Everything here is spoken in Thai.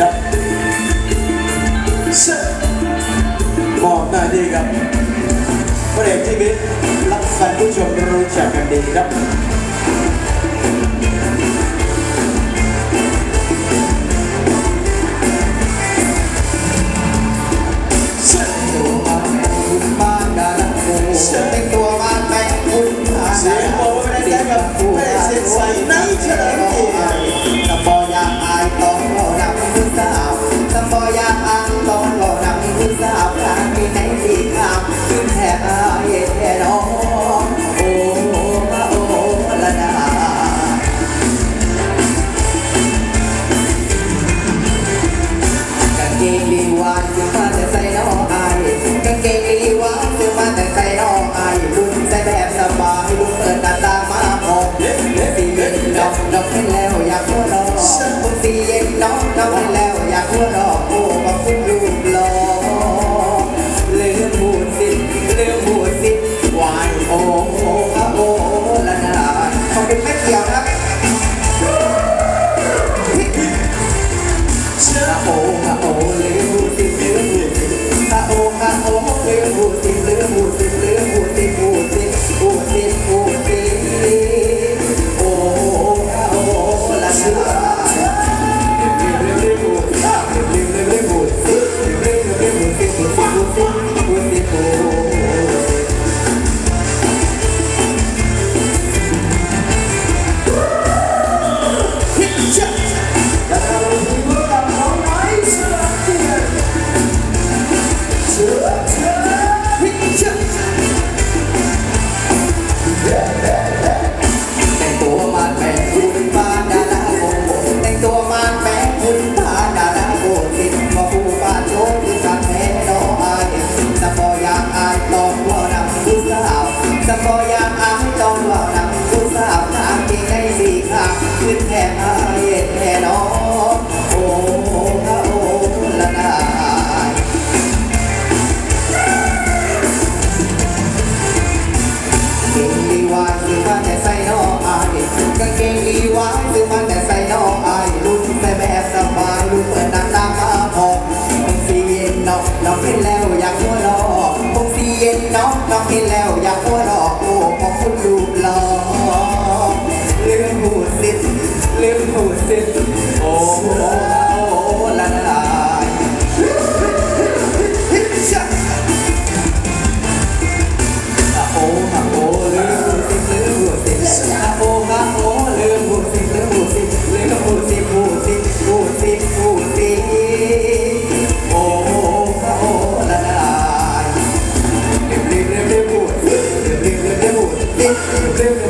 ครับเสร็จมอบหน้าที่ครับพระเอกที่มิตรรักแฟนผู้ชมรู้จักกันดีครับ กางเกงลีวานซื้อมาแต่ใส่น้องอายกางเกงลีวานซื้อมาแต่ใส่น้องอายรุ่นใส่แบบสบายรุ่นเปิดหน้าตามาพอกเล็บตีเย็นดอกดอกให้แล้วอยากหัวเราะตีเย็นดอกดอกให้แล้วอยากหัวเราะ บอยากอายต้องว่านำผู้สาวทางที่ในสี่ขาวขึ้นแทนอายแท่น้องโอ้โอ้โอ้ละนาเก่งดีวายซื้อมาแต่ใส่น้องอายกางเกงดีวายซื้อมาแต่ใส่น้องอายรุ่นใส่แบบสบายรุ่นเปิดน้าต่างมาพอคงสีเย็นน้องน้องเห็นแล้วอยากหัวเราะคงสีเย็นน้องน้องเห็นแล้วอยากหัวเราะโอ้ ของคุณรูปหล่อลืมหูสิลืมหูสิ siempre.